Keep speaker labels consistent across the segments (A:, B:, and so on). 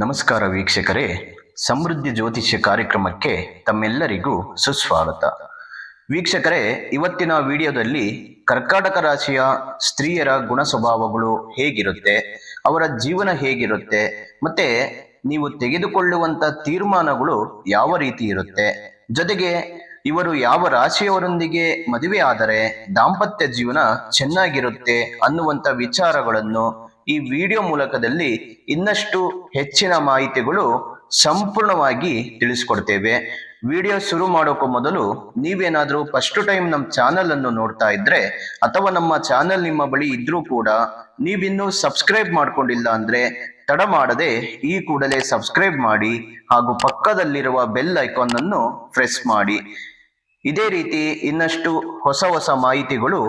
A: ನಮಸ್ಕಾರ ವೀಕ್ಷಕರೇ, ಸಮೃದ್ಧಿ ಜ್ಯೋತಿಷ್ಯ ಕಾರ್ಯಕ್ರಮಕ್ಕೆ ತಮ್ಮೆಲ್ಲರಿಗೂ ಸುಸ್ವಾಗತ. ವೀಕ್ಷಕರೇ, ಇವತ್ತಿನ ವಿಡಿಯೋದಲ್ಲಿ ಕರ್ಕಾಟಕ ರಾಶಿಯ ಸ್ತ್ರೀಯರ ಗುಣ ಸ್ವಭಾವಗಳು ಹೇಗಿರುತ್ತೆ, ಅವರ ಜೀವನ ಹೇಗಿರುತ್ತೆ, ಮತ್ತೆ ನೀವು ತೆಗೆದುಕೊಳ್ಳುವಂತ ತೀರ್ಮಾನಗಳು ಯಾವ ರೀತಿ ಇರುತ್ತೆ, ಜೊತೆಗೆ ಇವರು ಯಾವ ರಾಶಿಯವರೊಂದಿಗೆ ಮದುವೆ ಆದರೆ ದಾಂಪತ್ಯ ಜೀವನ ಚೆನ್ನಾಗಿರುತ್ತೆ ಅನ್ನುವಂತ ವಿಚಾರಗಳನ್ನು ಈ ವಿಡಿಯೋ ಮೂಲಕದಲ್ಲಿ ಇನ್ನಷ್ಟು ಹೆಚ್ಚಿನ ಮಾಹಿತಿಗಳು ಸಂಪೂರ್ಣವಾಗಿ ತಿಳಿಸ್ಕೊಡ್ತೇವೆ. ವಿಡಿಯೋ ಶುರು ಮಾಡೋಕ್ಕೂ ಮೊದಲು ನೀವೇನಾದರೂ ಫಸ್ಟ್ ಟೈಮ್ ನಮ್ಮ ಚಾನಲ್ ಅನ್ನು ನೋಡ್ತಾ ಇದ್ರೆ ಅಥವಾ ನಮ್ಮ ಚಾನಲ್ ನಿಮ್ಮ ಬಳಿ ಇದ್ರೂ ಕೂಡ ನೀವಿನ್ನೂ ಸಬ್ಸ್ಕ್ರೈಬ್ ಮಾಡ್ಕೊಂಡಿಲ್ಲ ಅಂದ್ರೆ ತಡ ಮಾಡದೆ ಈ ಕೂಡಲೇ ಸಬ್ಸ್ಕ್ರೈಬ್ ಮಾಡಿ ಹಾಗೂ ಪಕ್ಕದಲ್ಲಿರುವ ಬೆಲ್ ಐಕಾನ್ ಅನ್ನು ಪ್ರೆಸ್ ಮಾಡಿ. ಇದೇ ರೀತಿ ಇನ್ನಷ್ಟು ಹೊಸ ಹೊಸ ಮಾಹಿತಿಗಳು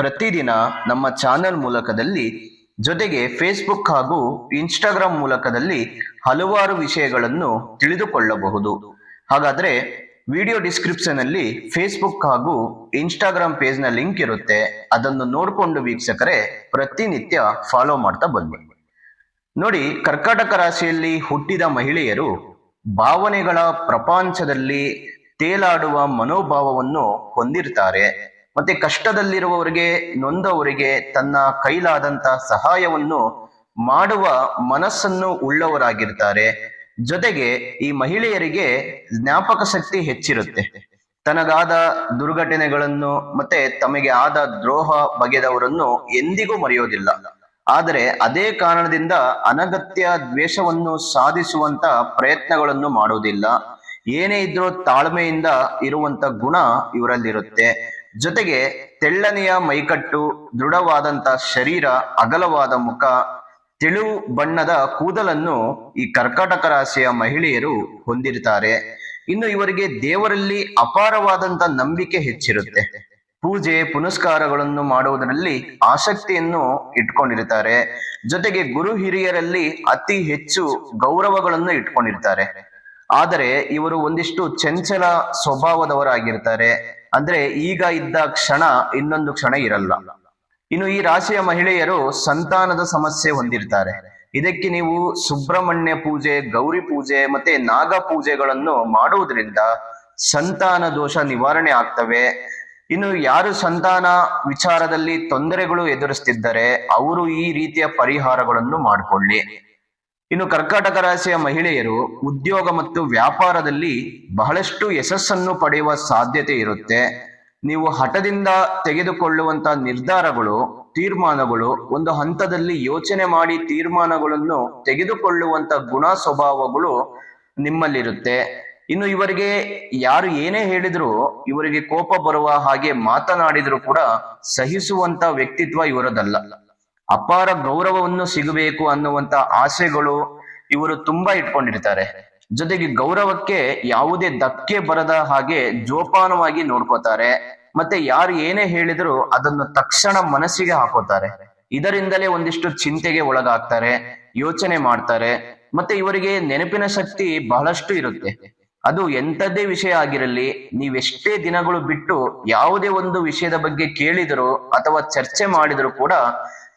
A: ಪ್ರತಿದಿನ ನಮ್ಮ ಚಾನೆಲ್ ಮೂಲಕದಲ್ಲಿ ಜೊತೆಗೆ ಫೇಸ್ಬುಕ್ ಹಾಗೂ ಇನ್ಸ್ಟಾಗ್ರಾಮ್ ಮೂಲಕದಲ್ಲಿ ಹಲವಾರು ವಿಷಯಗಳನ್ನು ತಿಳಿದುಕೊಳ್ಳಬಹುದು. ಹಾಗಾದ್ರೆ ವಿಡಿಯೋ ಡಿಸ್ಕ್ರಿಪ್ಷನ್ ಅಲ್ಲಿ ಫೇಸ್ಬುಕ್ ಹಾಗೂ ಇನ್ಸ್ಟಾಗ್ರಾಮ್ ಪೇಜ್ನ ಲಿಂಕ್ ಇರುತ್ತೆ. ಅದನ್ನು ನೋಡಿಕೊಂಡು ವೀಕ್ಷಕರೇ ಪ್ರತಿನಿತ್ಯ ಫಾಲೋ ಮಾಡ್ತಾ ಬನ್ನಿ. ನೋಡಿ, ಕರ್ಕಾಟಕ ರಾಶಿಯಲ್ಲಿ ಹುಟ್ಟಿದ ಮಹಿಳೆಯರು ಭಾವನೆಗಳ ಪ್ರಪಂಚದಲ್ಲಿ ತೇಲಾಡುವ ಮನೋಭಾವವನ್ನು ಹೊಂದಿರ್ತಾರೆ. ಮತ್ತೆ ಕಷ್ಟದಲ್ಲಿರುವವರಿಗೆ, ನೊಂದವರಿಗೆ ತನ್ನ ಕೈಲಾದಂತ ಸಹಾಯವನ್ನು ಮಾಡುವ ಮನಸ್ಸನ್ನು ಉಳ್ಳವರಾಗಿರ್ತಾರೆ. ಜೊತೆಗೆ ಈ ಮಹಿಳೆಯರಿಗೆ ಜ್ಞಾಪಕ ಶಕ್ತಿ ಹೆಚ್ಚಿರುತ್ತೆ. ತನಗಾದ ದುರ್ಘಟನೆಗಳನ್ನು ಮತ್ತೆ ತಮಗೆ ಆದ ದ್ರೋಹ ಬಗೆದವರನ್ನು ಎಂದಿಗೂ ಮರೆಯೋದಿಲ್ಲ. ಆದರೆ ಅದೇ ಕಾರಣದಿಂದ ಅನಗತ್ಯ ದ್ವೇಷವನ್ನು ಸಾಧಿಸುವಂತ ಪ್ರಯತ್ನಗಳನ್ನು ಮಾಡುವುದಿಲ್ಲ. ಏನೇ ಇದ್ರೂ ತಾಳ್ಮೆಯಿಂದ ಇರುವಂತ ಗುಣ ಇವರಲ್ಲಿರುತ್ತೆ. ಜೊತೆಗೆ ತೆಳ್ಳನೆಯ ಮೈಕಟ್ಟು, ದೃಢವಾದಂತ ಶರೀರ, ಅಗಲವಾದ ಮುಖ, ತೆಳು ಬಣ್ಣದ ಕೂದಲನ್ನು ಈ ಕರ್ಕಾಟಕ ರಾಶಿಯ ಮಹಿಳೆಯರು ಹೊಂದಿರ್ತಾರೆ ಇನ್ನು ಇವರಿಗೆ ದೇವರಲ್ಲಿ ಅಪಾರವಾದಂತ ನಂಬಿಕೆ ಹೆಚ್ಚಿರುತ್ತೆ. ಪೂಜೆ, ಪುನಸ್ಕಾರಗಳನ್ನು ಮಾಡುವುದರಲ್ಲಿ ಆಸಕ್ತಿಯನ್ನು ಇಟ್ಕೊಂಡಿರ್ತಾರೆ ಜೊತೆಗೆ ಗುರು ಹಿರಿಯರಲ್ಲಿ ಅತಿ ಹೆಚ್ಚು ಗೌರವಗಳನ್ನು ಇಟ್ಕೊಂಡಿರ್ತಾರೆ ಆದರೆ ಇವರು ಒಂದಿಷ್ಟು ಚಂಚಲ ಸ್ವಭಾವದವರಾಗಿರ್ತಾರೆ ಅಂದ್ರೆ ಈಗ ಇದ್ದ ಕ್ಷಣ ಇನ್ನೊಂದು ಕ್ಷಣ ಇರಲ್ಲ. ಇನ್ನು ಈ ರಾಶಿಯ ಮಹಿಳೆಯರು ಸಂತಾನದ ಸಮಸ್ಯೆ ಹೊಂದಿರ್ತಾರೆ. ಇದಕ್ಕೆ ನೀವು ಸುಬ್ರಹ್ಮಣ್ಯ ಪೂಜೆ, ಗೌರಿ ಪೂಜೆ ಮತ್ತೆ ನಾಗ ಪೂಜೆಗಳನ್ನು ಮಾಡುವುದರಿಂದ ಸಂತಾನ ದೋಷ ನಿವಾರಣೆ ಆಗ್ತವೆ. ಇನ್ನು ಯಾರು ಸಂತಾನ ವಿಚಾರದಲ್ಲಿ ತೊಂದರೆಗಳು ಎದುರಿಸ್ತಿದ್ದರೆ ಅವರು ಈ ರೀತಿಯ ಪರಿಹಾರಗಳನ್ನು ಮಾಡಿಕೊಳ್ಳಿ. ಇನ್ನು ಕರ್ಕಾಟಕ ರಾಶಿಯ ಮಹಿಳೆಯರು ಉದ್ಯೋಗ ಮತ್ತು ವ್ಯಾಪಾರದಲ್ಲಿ ಬಹಳಷ್ಟು ಯಶಸ್ಸನ್ನು ಪಡೆಯುವ ಸಾಧ್ಯತೆ ಇರುತ್ತೆ. ನೀವು ಹಠದಿಂದ ತೆಗೆದುಕೊಳ್ಳುವಂತ ನಿರ್ಧಾರಗಳು, ತೀರ್ಮಾನಗಳು, ಒಂದು ಹಂತದಲ್ಲಿ ಯೋಚನೆ ಮಾಡಿ ತೀರ್ಮಾನಗಳನ್ನು ತೆಗೆದುಕೊಳ್ಳುವಂತ ಗುಣ ಸ್ವಭಾವಗಳು ನಿಮ್ಮಲ್ಲಿರುತ್ತೆ. ಇನ್ನು ಇವರಿಗೆ ಯಾರು ಏನೇ ಹೇಳಿದ್ರು, ಇವರಿಗೆ ಕೋಪ ಬರುವ ಹಾಗೆ ಮಾತನಾಡಿದ್ರು ಕೂಡ ಸಹಿಸುವಂತ ವ್ಯಕ್ತಿತ್ವ ಇವರದಲ್ಲ. ಅಪಾರ ಗೌರವವನ್ನು ಸಿಗಬೇಕು ಅನ್ನುವಂತ ಆಸೆಗಳು ಇವರು ತುಂಬಾ ಇಟ್ಕೊಂಡಿರ್ತಾರೆ. ಜೊತೆಗೆ ಗೌರವಕ್ಕೆ ಯಾವುದೇ ಧಕ್ಕೆ ಬರದ ಹಾಗೆ ಜೋಪಾನವಾಗಿ ನೋಡ್ಕೋತಾರೆ. ಮತ್ತೆ ಯಾರು ಏನೇ ಹೇಳಿದ್ರು ಅದನ್ನು ತಕ್ಷಣ ಮನಸ್ಸಿಗೆ ಹಾಕೋತಾರೆ. ಇದರಿಂದಲೇ ಒಂದಿಷ್ಟು ಚಿಂತೆಗೆ ಒಳಗಾಗ್ತಾರೆ, ಯೋಚನೆ ಮಾಡ್ತಾರೆ. ಮತ್ತೆ ಇವರಿಗೆ ನೆನಪಿನ ಶಕ್ತಿ ಬಹಳಷ್ಟು ಇರುತ್ತೆ. ಅದು ಎಂಥದ್ದೇ ವಿಷಯ ಆಗಿರಲಿ, ನೀವೆಷ್ಟೇ ದಿನಗಳು ಬಿಟ್ಟು ಯಾವುದೇ ಒಂದು ವಿಷಯದ ಬಗ್ಗೆ ಕೇಳಿದರೂ ಅಥವಾ ಚರ್ಚೆ ಮಾಡಿದರೂ ಕೂಡ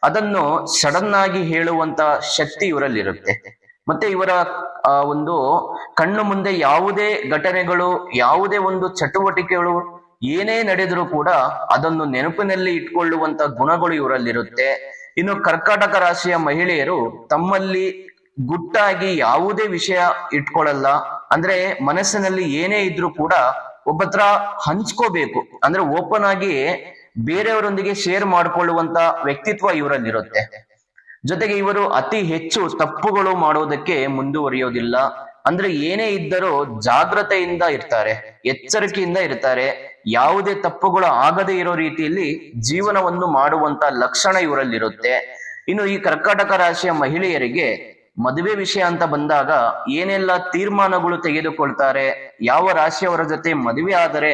A: ಅದನ್ನು ಸಡನ್ ಆಗಿ ಹೇಳುವಂತ ಶಕ್ತಿ ಇವರಲ್ಲಿರುತ್ತೆ. ಮತ್ತೆ ಇವರ ಒಂದು ಕಣ್ಣು ಮುಂದೆ ಯಾವುದೇ ಘಟನೆಗಳು, ಯಾವುದೇ ಒಂದು ಚಟುವಟಿಕೆಗಳು ಏನೇ ನಡೆದರೂ ಕೂಡ ಅದನ್ನು ನೆನಪಿನಲ್ಲಿ ಇಟ್ಕೊಳ್ಳುವಂತ ಗುಣಗಳು ಇವರಲ್ಲಿರುತ್ತೆ. ಇನ್ನು ಕರ್ಕಾಟಕ ರಾಶಿಯ ಮಹಿಳೆಯರು ತಮ್ಮಲ್ಲಿ ಗುಟ್ಟಾಗಿ ಯಾವುದೇ ವಿಷಯ ಇಟ್ಕೊಳ್ಳಲ್ಲ. ಅಂದ್ರೆ ಮನಸ್ಸಿನಲ್ಲಿ ಏನೇ ಇದ್ರೂ ಕೂಡ ಒಬ್ಬತ್ರ ಹಂಚ್ಕೋಬೇಕು. ಅಂದ್ರೆ ಓಪನ್ ಆಗಿ ಬೇರೆಯವರೊಂದಿಗೆ ಶೇರ್ ಮಾಡಿಕೊಳ್ಳುವಂತ ವ್ಯಕ್ತಿತ್ವ ಇವರಲ್ಲಿರುತ್ತೆ. ಜೊತೆಗೆ ಇವರು ಅತಿ ಹೆಚ್ಚು ತಪ್ಪುಗಳು ಮಾಡೋದಕ್ಕೆ ಮುಂದುವರಿಯೋದಿಲ್ಲ. ಅಂದ್ರೆ ಏನೇ ಇದ್ದರೂ ಜಾಗ್ರತೆಯಿಂದ ಇರ್ತಾರೆ, ಎಚ್ಚರಿಕೆಯಿಂದ ಇರ್ತಾರೆ. ಯಾವುದೇ ತಪ್ಪುಗಳು ಆಗದೇ ಇರೋ ರೀತಿಯಲ್ಲಿ ಜೀವನವನ್ನು ಮಾಡುವಂತ ಲಕ್ಷಣ ಇವರಲ್ಲಿರುತ್ತೆ. ಇನ್ನು ಈ ಕರ್ಕಾಟಕ ರಾಶಿಯ ಮಹಿಳೆಯರಿಗೆ ಮದುವೆ ವಿಷಯ ಅಂತ ಬಂದಾಗ ಏನೆಲ್ಲ ತೀರ್ಮಾನಗಳು ತೆಗೆದುಕೊಳ್ತಾರೆ, ಯಾವ ರಾಶಿಯವರ ಜೊತೆ ಮದುವೆ ಆದರೆ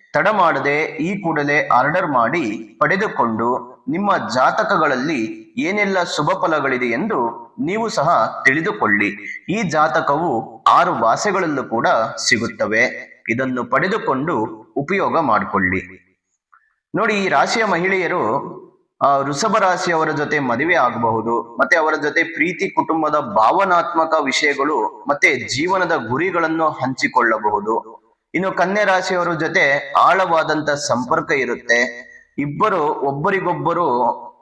A: ತಡ ಮಾಡದೆ ಈ ಕೂಡಲೇ ಆರ್ಡರ್ ಮಾಡಿ ಪಡೆದುಕೊಂಡು ನಿಮ್ಮ ಜಾತಕಗಳಲ್ಲಿ ಏನೆಲ್ಲ ಶುಭ ಫಲಗಳಿದೆ ಎಂದು ನೀವು ಸಹ ತಿಳಿದುಕೊಳ್ಳಿ. ಈ ಜಾತಕವು ಆರು ಭಾಷೆಗಳಲ್ಲೂ ಕೂಡ ಸಿಗುತ್ತವೆ. ಇದನ್ನು ಪಡೆದುಕೊಂಡು ಉಪಯೋಗ ಮಾಡಿಕೊಳ್ಳಿ. ನೋಡಿ ಈ ರಾಶಿಯ ಮಹಿಳೆಯರು ಆ, ವೃಷಭ ರಾಶಿಯವರ ಜೊತೆ ಮದುವೆ ಆಗಬಹುದು ಮತ್ತೆ ಅವರ ಜೊತೆ ಪ್ರೀತಿ ಕುಟುಂಬದ ಭಾವನಾತ್ಮಕ ವಿಷಯಗಳು ಮತ್ತೆ ಜೀವನದ ಗುರಿಗಳನ್ನು ಹಂಚಿಕೊಳ್ಳಬಹುದು. ಇನ್ನು ಕನ್ಯಾ ರಾಶಿಯವರ ಜೊತೆ ಆಳವಾದಂತ ಸಂಪರ್ಕ ಇರುತ್ತೆ. ಇಬ್ಬರು ಒಬ್ಬರಿಗೊಬ್ಬರು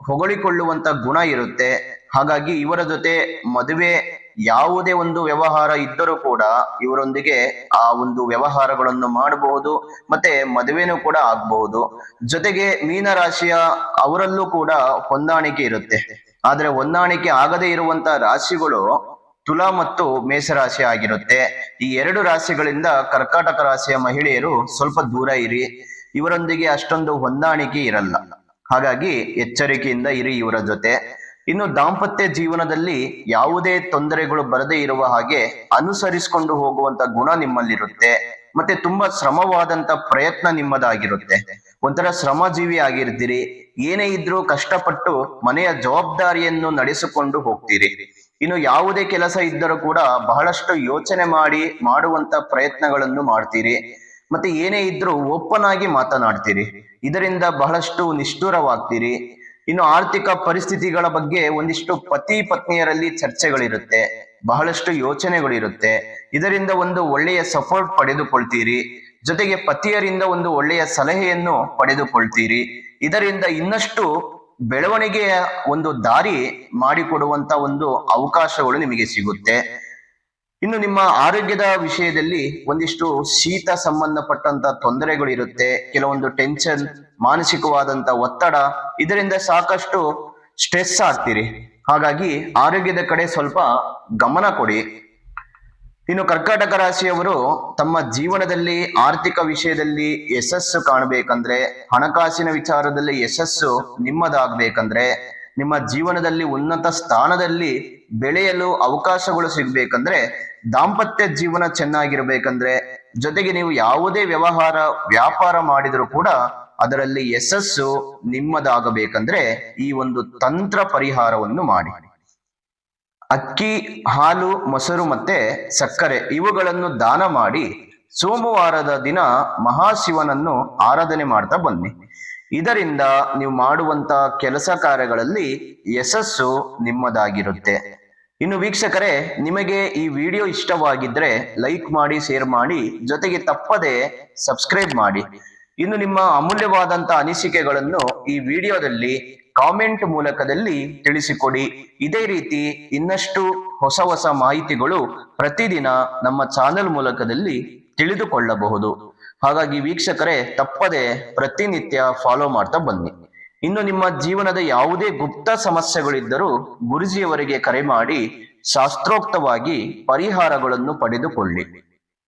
A: ಹೊಗಳಿಕೊಳ್ಳುವಂತ ಗುಣ ಇರುತ್ತೆ. ಹಾಗಾಗಿ ಇವರ ಜೊತೆ ಮದುವೆ ಯಾವುದೇ ಒಂದು ವ್ಯವಹಾರ ಇದ್ದರೂ ಕೂಡ ಇವರೊಂದಿಗೆ ಆ ಒಂದು ವ್ಯವಹಾರಗಳನ್ನು ಮಾಡಬಹುದು, ಮತ್ತೆ ಮದುವೆನೂ ಕೂಡ ಆಗಬಹುದು. ಜೊತೆಗೆ ಮೀನರಾಶಿಯ ಅವರಲ್ಲೂ ಕೂಡ ಹೊಂದಾಣಿಕೆ ಇರುತ್ತೆ. ಆದ್ರೆ ಹೊಂದಾಣಿಕೆ ಆಗದೇ ಇರುವಂತ ರಾಶಿಗಳು ತುಲಾ ಮತ್ತು ಮೇಷರಾಶಿ ಆಗಿರುತ್ತೆ. ಈ ಎರಡು ರಾಶಿಗಳಿಂದ ಕರ್ಕಾಟಕ ರಾಶಿಯ ಮಹಿಳೆಯರು ಸ್ವಲ್ಪ ದೂರ ಇರಿ. ಇವರೊಂದಿಗೆ ಅಷ್ಟೊಂದು ಹೊಂದಾಣಿಕೆ ಇರಲ್ಲ. ಹಾಗಾಗಿ ಎಚ್ಚರಿಕೆಯಿಂದ ಇರಿ ಇವರ ಜೊತೆ. ಇನ್ನು ದಾಂಪತ್ಯ ಜೀವನದಲ್ಲಿ ಯಾವುದೇ ತೊಂದರೆಗಳು ಬರದೇ ಇರುವ ಹಾಗೆ ಅನುಸರಿಸಿಕೊಂಡು ಹೋಗುವಂತ ಗುಣ ನಿಮ್ಮಲ್ಲಿರುತ್ತೆ. ಮತ್ತೆ ತುಂಬಾ ಶ್ರಮವಾದಂತ ಪ್ರಯತ್ನ ನಿಮ್ಮದಾಗಿರುತ್ತೆ. ಒಂಥರ ಶ್ರಮಜೀವಿ ಆಗಿರ್ತೀರಿ. ಏನೇ ಇದ್ರೂ ಕಷ್ಟಪಟ್ಟು ಮನೆಯ ಜವಾಬ್ದಾರಿಯನ್ನು ನಡೆಸಿಕೊಂಡು ಹೋಗ್ತೀರಿ. ಇನ್ನು ಯಾವುದೇ ಕೆಲಸ ಇದ್ದರೂ ಕೂಡ ಬಹಳಷ್ಟು ಯೋಚನೆ ಮಾಡಿ ಮಾಡುವಂತ ಪ್ರಯತ್ನಗಳನ್ನು ಮಾಡ್ತೀರಿ. ಮತ್ತೆ ಏನೇ ಇದ್ರೂ ಓಪನ್ ಆಗಿ ಮಾತನಾಡ್ತೀರಿ. ಇದರಿಂದ ಬಹಳಷ್ಟು ನಿಷ್ಠುರವಾಗ್ತೀರಿ. ಇನ್ನು ಆರ್ಥಿಕ ಪರಿಸ್ಥಿತಿಗಳ ಬಗ್ಗೆ ಒಂದಿಷ್ಟು ಪತಿ ಪತ್ನಿಯರಲ್ಲಿ ಚರ್ಚೆಗಳಿರುತ್ತೆ. ಬಹಳಷ್ಟು ಯೋಚನೆಗಳಿರುತ್ತೆ. ಇದರಿಂದ ಒಂದು ಒಳ್ಳೆಯ ಸಪೋರ್ಟ್ ಪಡೆದುಕೊಳ್ತೀರಿ. ಜೊತೆಗೆ ಪತಿಯರಿಂದ ಒಂದು ಒಳ್ಳೆಯ ಸಲಹೆಯನ್ನು ಪಡೆದುಕೊಳ್ತೀರಿ. ಇದರಿಂದ ಇನ್ನಷ್ಟು ಬೆಳವಣಿಗೆಯ ಒಂದು ದಾರಿ ಮಾಡಿಕೊಡುವಂತ ಒಂದು ಅವಕಾಶಗಳು ನಿಮಗೆ ಸಿಗುತ್ತೆ. ಇನ್ನು ನಿಮ್ಮ ಆರೋಗ್ಯದ ವಿಷಯದಲ್ಲಿ ಒಂದಿಷ್ಟು ಶೀತ ಸಂಬಂಧಪಟ್ಟಂತ ತೊಂದರೆಗಳು ಇರುತ್ತೆ, ಕೆಲವೊಂದು ಟೆನ್ಷನ್ ಮಾನಸಿಕವಾದಂತ ಒತ್ತಡ, ಇದರಿಂದ ಸಾಕಷ್ಟು ಸ್ಟ್ರೆಸ್ ಆಗ್ತೀರಿ. ಹಾಗಾಗಿ ಆರೋಗ್ಯದ ಕಡೆ ಸ್ವಲ್ಪ ಗಮನ ಕೊಡಿ. ಇನ್ನು ಕರ್ಕಾಟಕ ರಾಶಿಯವರು ತಮ್ಮ ಜೀವನದಲ್ಲಿ, ಆರ್ಥಿಕ ವಿಷಯದಲ್ಲಿ ಯಶಸ್ಸು ಕಾಣಬೇಕಂದ್ರೆ, ಹಣಕಾಸಿನ ವಿಚಾರದಲ್ಲಿ ಯಶಸ್ಸು ನಿಮ್ಮದಾಗಬೇಕಂದ್ರೆ, ನಿಮ್ಮ ಜೀವನದಲ್ಲಿ ಉನ್ನತ ಸ್ಥಾನದಲ್ಲಿ ಬೆಳೆಯಲು ಅವಕಾಶಗಳು ಸಿಗ್ಬೇಕಂದ್ರೆ, ದಾಂಪತ್ಯ ಜೀವನ ಚೆನ್ನಾಗಿರ್ಬೇಕಂದ್ರೆ, ಜೊತೆಗೆ ನೀವು ಯಾವುದೇ ವ್ಯವಹಾರ, ವ್ಯಾಪಾರ ಮಾಡಿದರೂ ಕೂಡ ಅದರಲ್ಲಿ ಯಶಸ್ಸು ನಿಮ್ಮದಾಗಬೇಕಂದ್ರೆ ಈ ಒಂದು ತಂತ್ರ ಪರಿಹಾರವನ್ನು ಮಾಡಿ. ಅಕ್ಕಿ, ಹಾಲು, ಮೊಸರು ಮತ್ತೆ ಸಕ್ಕರೆ ಇವುಗಳನ್ನು ದಾನ ಮಾಡಿ ಸೋಮವಾರದ ದಿನ ಮಹಾಶಿವನನ್ನು ಆರಾಧನೆ ಮಾಡ್ತಾ ಬನ್ನಿ. ಇದರಿಂದ ನೀವು ಮಾಡುವಂತ ಕೆಲಸ ಕಾರ್ಯಗಳಲ್ಲಿ ಯಶಸ್ಸು ನಿಮ್ಮದಾಗಿರುತ್ತೆ. ಇನ್ನು ವೀಕ್ಷಕರೇ, ನಿಮಗೆ ಈ ವಿಡಿಯೋ ಇಷ್ಟವಾಗಿದ್ರೆ ಲೈಕ್ ಮಾಡಿ, ಶೇರ್ ಮಾಡಿ, ಜೊತೆಗೆ ತಪ್ಪದೆ ಸಬ್ಸ್ಕ್ರೈಬ್ ಮಾಡಿ. ಇನ್ನು ನಿಮ್ಮ ಅಮೂಲ್ಯವಾದಂತ ಅನಿಸಿಕೆಗಳನ್ನು ಈ ವಿಡಿಯೋದಲ್ಲಿ ಕಾಮೆಂಟ್ ಮೂಲಕದಲ್ಲಿ ತಿಳಿಸಿಕೊಡಿ. ಇದೇ ರೀತಿ ಇನ್ನಷ್ಟು ಹೊಸ ಹೊಸ ಮಾಹಿತಿಗಳು ಪ್ರತಿದಿನ ನಮ್ಮ ಚಾನೆಲ್ ಮೂಲಕದಲ್ಲಿ ತಿಳಿದುಕೊಳ್ಳಬಹುದು. ಹಾಗಾಗಿ ವೀಕ್ಷಕರೇ, ತಪ್ಪದೆ ಪ್ರತಿನಿತ್ಯ ಫಾಲೋ ಮಾಡ್ತಾ ಬನ್ನಿ. ಇನ್ನು ನಿಮ್ಮ ಜೀವನದ ಯಾವುದೇ ಗುಪ್ತ ಸಮಸ್ಯೆಗಳಿದ್ದರೂ ಗುರುಜಿಯವರಿಗೆ ಕರೆ ಮಾಡಿ ಶಾಸ್ತ್ರೋಕ್ತವಾಗಿ ಪರಿಹಾರಗಳನ್ನು ಪಡೆದುಕೊಳ್ಳಿ.